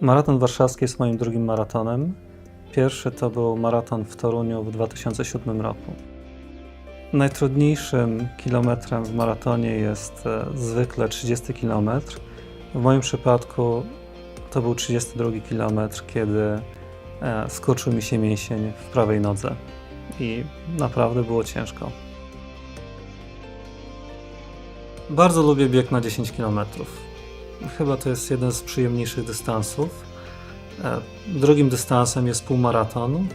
Maraton warszawski jest moim drugim maratonem. Pierwszy to był maraton w Toruniu w 2007 roku. Najtrudniejszym kilometrem w maratonie jest e, zwykle 30 km. W moim przypadku to był 32 km, kiedy e, skurczył mi się mięsień w prawej nodze i naprawdę było ciężko. Bardzo lubię bieg na 10 km. Chyba to jest jeden z przyjemniejszych dystansów. E, Drugim dystansem jest półmaraton.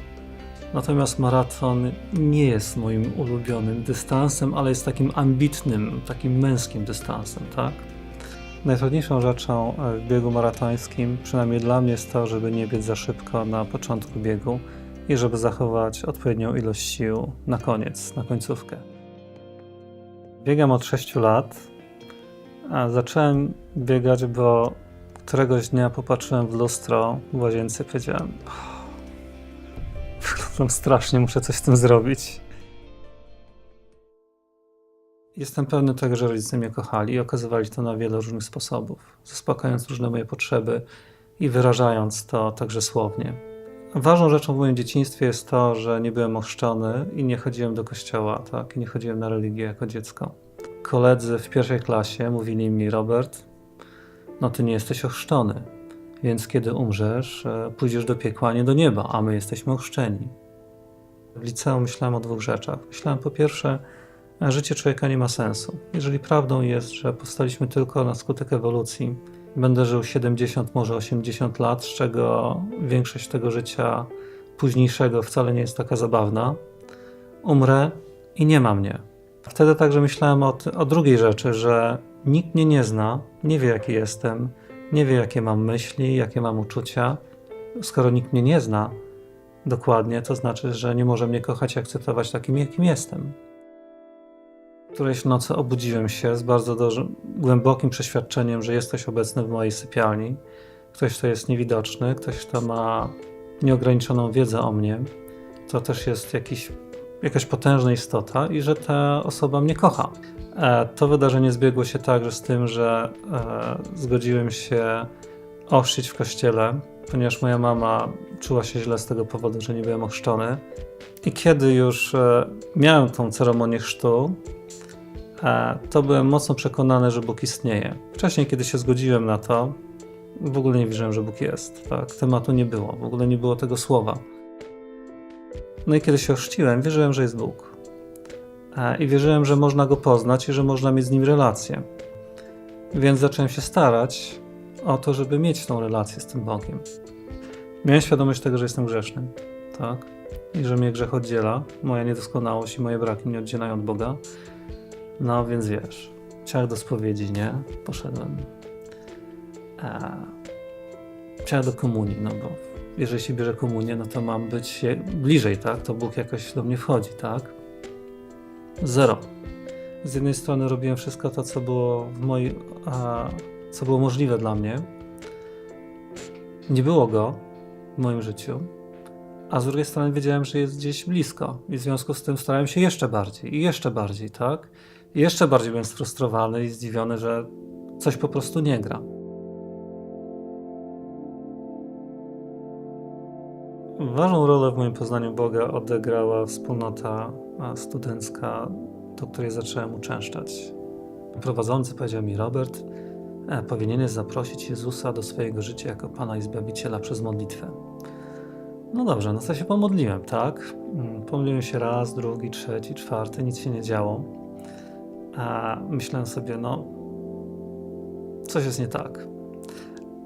Natomiast maraton nie jest moim ulubionym dystansem, ale jest takim ambitnym, takim męskim dystansem, tak? Najtrudniejszą rzeczą w biegu maratońskim, przynajmniej dla mnie, jest to, żeby nie biec za szybko na początku biegu i żeby zachować odpowiednią ilość sił na koniec, na końcówkę. Biegam od 6 lat. A zacząłem biegać, bo któregoś dnia popatrzyłem w lustro w łazience i powiedziałem: Wyglądam strasznie, muszę coś z tym zrobić. Jestem pewny tego, że rodzice mnie kochali i okazywali to na wiele różnych sposobów, zaspokajając różne moje potrzeby i wyrażając to także słownie. Ważną rzeczą w moim dzieciństwie jest to, że nie byłem ochrzczony i nie chodziłem do kościoła, tak? I nie chodziłem na religię jako dziecko. Koledzy w pierwszej klasie mówili mi, Robert, no ty nie jesteś ochrzczony, więc kiedy umrzesz, e, pójdziesz do piekła, nie do nieba, a my jesteśmy ochrzczeni. W liceum myślałem o dwóch rzeczach. Myślałem po pierwsze, że życie człowieka nie ma sensu. Jeżeli prawdą jest, że powstaliśmy tylko na skutek ewolucji, będę żył 70, może 80 lat, z czego większość tego życia późniejszego wcale nie jest taka zabawna, umrę i nie ma mnie. Wtedy także myślałem o, o drugiej rzeczy, że nikt mnie nie zna, nie wie jaki jestem, nie wie jakie mam myśli, jakie mam uczucia. Skoro nikt mnie nie zna dokładnie, to znaczy, że nie może mnie kochać i akceptować takim, jakim jestem. Którejś nocy obudziłem się z bardzo głębokim przeświadczeniem, że jest ktoś obecny w mojej sypialni. Ktoś, kto jest niewidoczny, ktoś, kto ma nieograniczoną wiedzę o mnie. To też jest jakiś, jakaś potężna istota i że ta osoba mnie kocha. E, To wydarzenie zbiegło się także z tym, że e, zgodziłem się ochrzcić w kościele, ponieważ moja mama czuła się źle z tego powodu, że nie byłem ochrzczony. I kiedy już e, miałem tą ceremonię chrztu, to byłem mocno przekonany, że Bóg istnieje. Wcześniej, kiedy się zgodziłem na to, w ogóle nie wierzyłem, że Bóg jest. Tak? Tematu nie było, w ogóle nie było tego słowa. No i kiedy się ochrzciłem, wierzyłem, że jest Bóg. I wierzyłem, że można go poznać i że można mieć z nim relację. Więc zacząłem się starać o to, żeby mieć tą relację z tym Bogiem. Miałem świadomość tego, że jestem grzeszny, tak? I że mnie grzech oddziela, moja niedoskonałość i moje braki mnie oddzielają od Boga. No więc wiesz, ciach do spowiedzi, nie? Poszedłem. E, ciach do komunii, no bo jeżeli się bierze komunię, no to mam być bliżej, tak? To Bóg jakoś do mnie wchodzi, tak? Zero. Z jednej strony robiłem wszystko to, co było w mojej, a, co było możliwe dla mnie. Nie było go w moim życiu, a z drugiej strony wiedziałem, że jest gdzieś blisko i w związku z tym starałem się jeszcze bardziej i jeszcze bardziej, tak? I jeszcze bardziej byłem sfrustrowany i zdziwiony, że coś po prostu nie gra. Ważną rolę w moim poznaniu Boga odegrała wspólnota a, studencka, do której zacząłem uczęszczać. Prowadzący powiedział mi, Robert, e, powinieneś zaprosić Jezusa do swojego życia jako Pana i Zbawiciela przez modlitwę. No dobrze, no to się pomodliłem, tak? Mm, Pomodliłem się raz, drugi, trzeci, czwarty, nic się nie działo. A myślałem sobie, no, coś jest nie tak.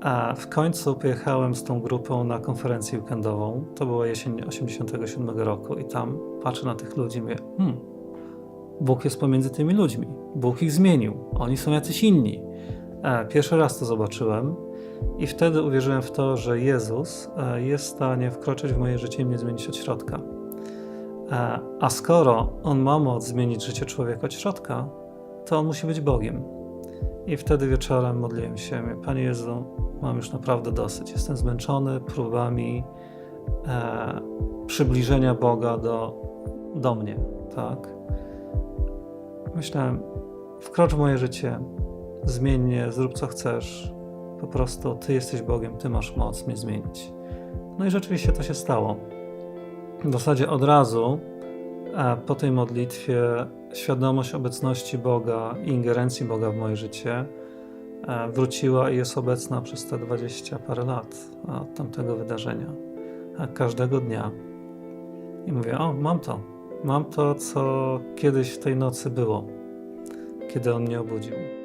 A w końcu pojechałem z tą grupą na konferencję weekendową. To była jesień 87 roku i tam patrzę na tych ludzi i mówię, hmm, Bóg jest pomiędzy tymi ludźmi. Bóg ich zmienił. Oni są jacyś inni. E, Pierwszy raz to zobaczyłem i wtedy uwierzyłem w to, że Jezus e, jest w stanie wkroczyć w moje życie i mnie zmienić od środka. E, A skoro On ma moc zmienić życie człowieka od środka, to On musi być Bogiem. I wtedy wieczorem modliłem się, Panie Jezu, mam już naprawdę dosyć. Jestem zmęczony próbami e, przybliżenia Boga do, do mnie, tak? Myślałem, wkrocz w moje życie, zmień mnie, zrób co chcesz, Po prostu Ty jesteś Bogiem, Ty masz moc mnie zmienić. No i rzeczywiście to się stało. W zasadzie od razu e, po tej modlitwie świadomość obecności Boga i ingerencji Boga w moje życie e, wróciła i jest obecna przez te 20 parę lat od tamtego wydarzenia. A Każdego dnia. I mówię, o, mam to. Mam to, co kiedyś w tej nocy było, kiedy On mnie obudził.